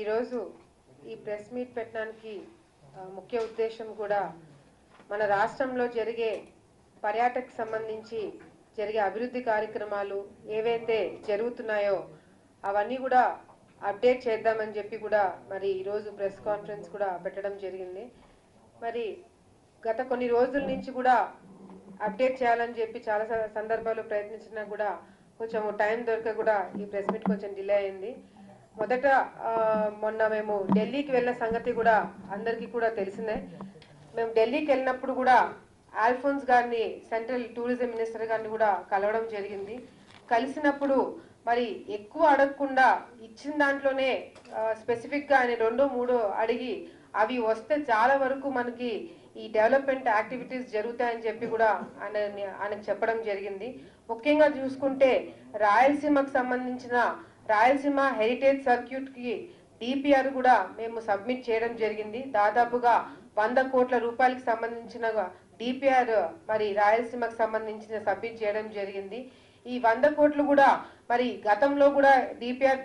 ఈరోజు ఈ press meet పెట్టడానికి ముఖ్య ఉద్దేశం కూడా మన రాష్ట్రంలో జరిగే పర్యాటక సంబంధించి జరిగే అభివృద్ధి కార్యక్రమాలు ఏవైతే జరుగుతున్నాయో అవన్నీ కూడా అప్డేట్ చేద్దామని చెప్పి కూడా మరి ఈరోజు ప్రెస్ కాన్ఫరెన్స్ కూడా పెట్టడం జరిగింది. మరి గత కొన్ని రోజుల నుంచి కూడా అప్డేట్ చేయాలని చెప్పి చాలా సందర్భాలు ప్రయత్నించినా కూడా కొంచెం టైం దొరక కూడా ఈ ప్రెస్ మీట్ కొంచెం డిలే అయింది. మొదట మొన్న మేము ఢిల్లీకి వెళ్ళిన సంగతి కూడా అందరికీ కూడా తెలిసిందే. మేము ఢిల్లీకి వెళ్ళినప్పుడు కూడా ఆల్ఫోన్స్ గారిని సెంట్రల్ టూరిజం మినిస్టర్ గారిని కూడా కలవడం జరిగింది. కలిసినప్పుడు మరి ఎక్కువ అడగకుండా ఇచ్చిన దాంట్లోనే స్పెసిఫిక్గా ఆయన రెండో మూడో అడిగి అవి వస్తే చాలా వరకు మనకి ఈ డెవలప్మెంట్ యాక్టివిటీస్ జరుగుతాయని చెప్పి కూడా ఆయన ఆయనకు చెప్పడం జరిగింది. ముఖ్యంగా చూసుకుంటే రాయలసీమకు సంబంధించిన రాయలసీమ హెరిటేజ్ సర్క్యూట్కి డిపిఆర్ కూడా మేము సబ్మిట్ చేయడం జరిగింది. దాదాపుగా వంద కోట్ల రూపాయలకు సంబంధించిన డిపిఆర్ మరి రాయలసీమకు సంబంధించిన సబ్మిట్ చేయడం జరిగింది. ఈ వంద కోట్లు కూడా మరి గతంలో కూడా డిపిఆర్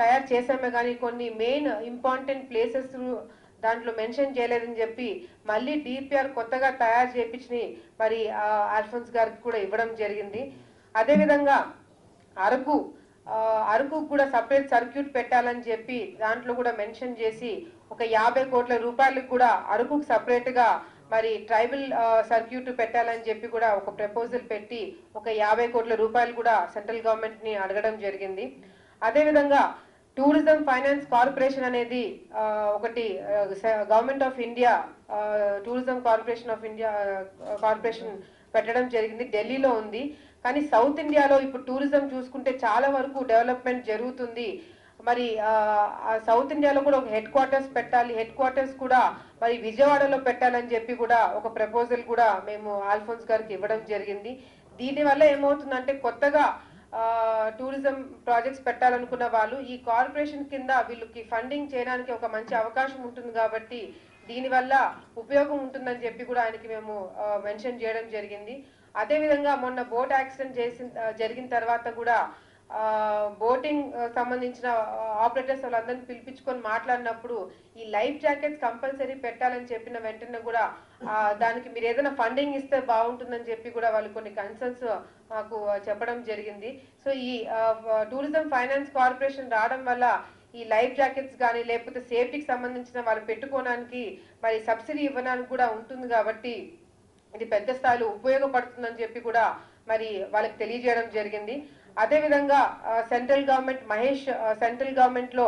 తయారు చేసామే కానీ కొన్ని మెయిన్ ఇంపార్టెంట్ ప్లేసెస్ దాంట్లో మెన్షన్ చేయలేదని చెప్పి మళ్ళీ డిపిఆర్ కొత్తగా తయారు చేపించి మరి ఆల్ఫోన్స్ గారికి కూడా ఇవ్వడం జరిగింది. అదేవిధంగా అరకు అరకు కూడా సపరేట్ సర్క్యూట్ పెట్టాలని చెప్పి దాంట్లో కూడా మెన్షన్ చేసి ఒక యాభై కోట్ల రూపాయలకు కూడా అరకుకు సపరేట్గా మరి ట్రైబల్ సర్క్యూట్ పెట్టాలని చెప్పి కూడా ఒక ప్రపోజల్ పెట్టి ఒక యాభై కోట్ల రూపాయలు కూడా సెంట్రల్ గవర్నమెంట్ని అడగడం జరిగింది. అదేవిధంగా టూరిజం ఫైనాన్స్ కార్పొరేషన్ అనేది ఒకటి government of India tourism corporation of India corporation పెట్టడం జరిగింది ఢిల్లీలో ఉంది. కానీ సౌత్ ఇండియాలో ఇప్పుడు టూరిజం చూసుకుంటే చాలా వరకు డెవలప్మెంట్ జరుగుతుంది. మరి సౌత్ ఇండియాలో కూడా ఒక హెడ్ క్వార్టర్స్ పెట్టాలి హెడ్ క్వార్టర్స్ కూడా మరి విజయవాడలో పెట్టాలని చెప్పి కూడా ఒక ప్రపోజల్ కూడా మేము ఆల్ఫోన్స్ గారికి ఇవ్వడం జరిగింది. దీనివల్ల ఏమవుతుందంటే కొత్తగా టూరిజం ప్రాజెక్ట్స్ పెట్టాలనుకున్న వాళ్ళు ఈ కార్పొరేషన్ కింద వీళ్ళకి ఫండింగ్ చేయడానికి ఒక మంచి అవకాశం ఉంటుంది కాబట్టి దీనివల్ల ఉపయోగం ఉంటుందని చెప్పి కూడా ఆయనకి మేము మెన్షన్ చేయడం జరిగింది. అదేవిధంగా మొన్న బోట్ యాక్సిడెంట్ చేసిన జరిగిన తర్వాత కూడా బోటింగ్ సంబంధించిన ఆపరేటర్స్ వాళ్ళందరినీ పిలిపించుకొని మాట్లాడినప్పుడు ఈ లైఫ్ జాకెట్స్ కంపల్సరీ పెట్టాలని చెప్పిన వెంటనే కూడా దానికి మీరు ఏదైనా ఫండింగ్ ఇస్తే బాగుంటుందని చెప్పి కూడా వాళ్ళు కొన్ని కన్సర్న్స్ మాకు చెప్పడం జరిగింది. సో ఈ టూరిజం ఫైనాన్స్ కార్పొరేషన్ రావడం వల్ల ఈ లైఫ్ జాకెట్స్ కానీ లేకపోతే సేఫ్టీకి సంబంధించిన వాళ్ళు పెట్టుకోవడానికి మరి సబ్సిడీ ఇవ్వడానికి కూడా ఉంటుంది కాబట్టి ఇది పెద్ద స్థాయిలో ఉపయోగపడుతుందని చెప్పి కూడా మరి వాళ్ళకి తెలియజేయడం జరిగింది. అదేవిధంగా సెంట్రల్ గవర్నమెంట్ మహేష్ సెంట్రల్ గవర్నమెంట్లో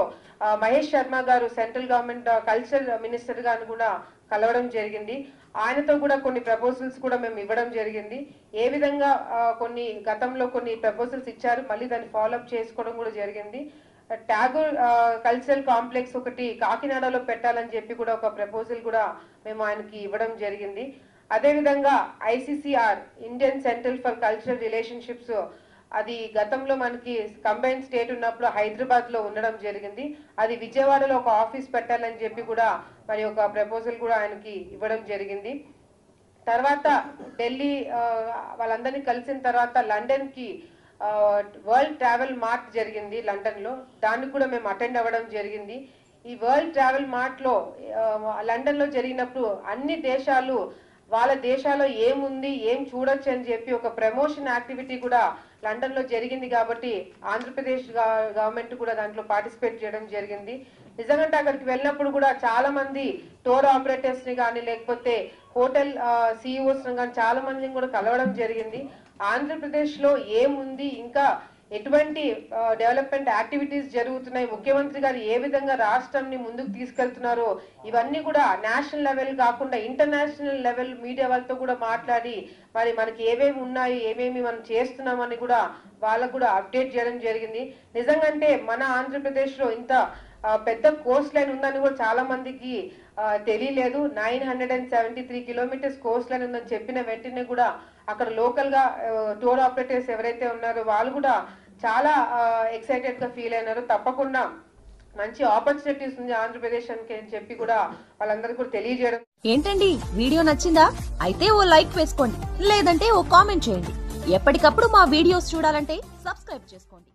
మహేష్ శర్మ గారు సెంట్రల్ గవర్నమెంట్ కల్చర్ మినిస్టర్ గారు కూడా కలవడం జరిగింది. ఆయనతో కూడా కొన్ని ప్రపోజల్స్ కూడా మేము ఇవ్వడం జరిగింది. ఏ విధంగా కొన్ని గతంలో కొన్ని ప్రపోజల్స్ ఇచ్చారు మళ్ళీ దాన్ని ఫాలోఅప్ చేసుకోవడం కూడా జరిగింది. ట్యాగూర్ కల్చరల్ కాంప్లెక్స్ ఒకటి కాకినాడలో పెట్టాలని చెప్పి కూడా ఒక ప్రపోజల్ కూడా మేము ఆయనకి ఇవ్వడం జరిగింది. అదేవిధంగా ICCR Indian central for cultural relationships అది గతంలో మనకి కంబైన్ స్టేట్ ఉన్నప్పుడు హైదరాబాద్లో ఉండడం జరిగింది. అది విజయవాడలో ఒక ఆఫీస్ పెట్టాలని చెప్పి కూడా మరి ఒక ప్రపోజల్ కూడా ఆయనకి ఇవ్వడం జరిగింది. తర్వాత ఢిల్లీ వాళ్ళందరినీ కలిసిన తర్వాత లండన్కి వరల్డ్ ట్రావెల్ మార్ట్ జరిగింది లండన్లో దానికి కూడా మేము అటెండ్ అవ్వడం జరిగింది. ఈ వరల్డ్ ట్రావెల్ మార్ట్లో లండన్లో జరిగినప్పుడు అన్ని దేశాలు వాళ్ళ దేశాల్లో ఏముంది ఏం చూడొచ్చు అని చెప్పి ఒక ప్రమోషన్ యాక్టివిటీ కూడా లండన్లో జరిగింది కాబట్టి ఆంధ్రప్రదేశ్ గవర్నమెంట్ కూడా దాంట్లో పార్టిసిపేట్ చేయడం జరిగింది. నిజంగా అక్కడికి వెళ్ళినప్పుడు కూడా చాలా మంది టోర్ ఆపరేటర్స్ని కానీ లేకపోతే హోటల్ సిఇఓస్ కానీ చాలా మందిని కూడా కలవడం జరిగింది. ఆంధ్రప్రదేశ్లో ఏముంది ఇంకా ఎటువంటి డెవలప్మెంట్ యాక్టివిటీస్ జరుగుతున్నాయి? ముఖ్యమంత్రి గారు ఏ విధంగా రాష్ట్రాన్ని ముందుకు తీసుకెళ్తున్నారో ఇవన్నీ కూడా నేషనల్ లెవెల్ కాకుండా ఇంటర్నేషనల్ లెవెల్ మీడియా వాళ్ళతో కూడా మాట్లాడి మరి మనకి ఏమేమి ఉన్నాయి ఏమేమి మనం చేస్తున్నామని కూడా వాళ్ళకు కూడా అప్డేట్ చేయడం జరిగింది. నిజంగంటే మన ఆంధ్రప్రదేశ్లో ఇంత పెద్ద కోస్ట్ లైన్ ఉందని కూడా చాలా మందికి తెలియలేదు. Nine hundred and seventy three kilometres coastline ఉందని చెప్పిన వెంటనే కూడా అక్కడ లోకల్గా టూర్ ఆపరేటర్స్ ఎవరైతే ఉన్నారో వాళ్ళు కూడా చాలా ఎక్సైటెడ్గా ఫీల్ అయినారు. తప్పకుండా మంచి ఆపర్చునిటీస్ ఉంది ఆంధ్రప్రదేశ్ అని చెప్పి కూడా వాళ్ళందరికీ కూడా తెలియజేయడం. ఏంటండి? వీడియో నచ్చిందా? అయితే ఓ లైక్ వేసుకోండి. లేదంటే ఓ కామెంట్ చేయండి. ఎప్పటికప్పుడు మా వీడియోస్ చూడాలంటే సబ్స్క్రైబ్ చేసుకోండి.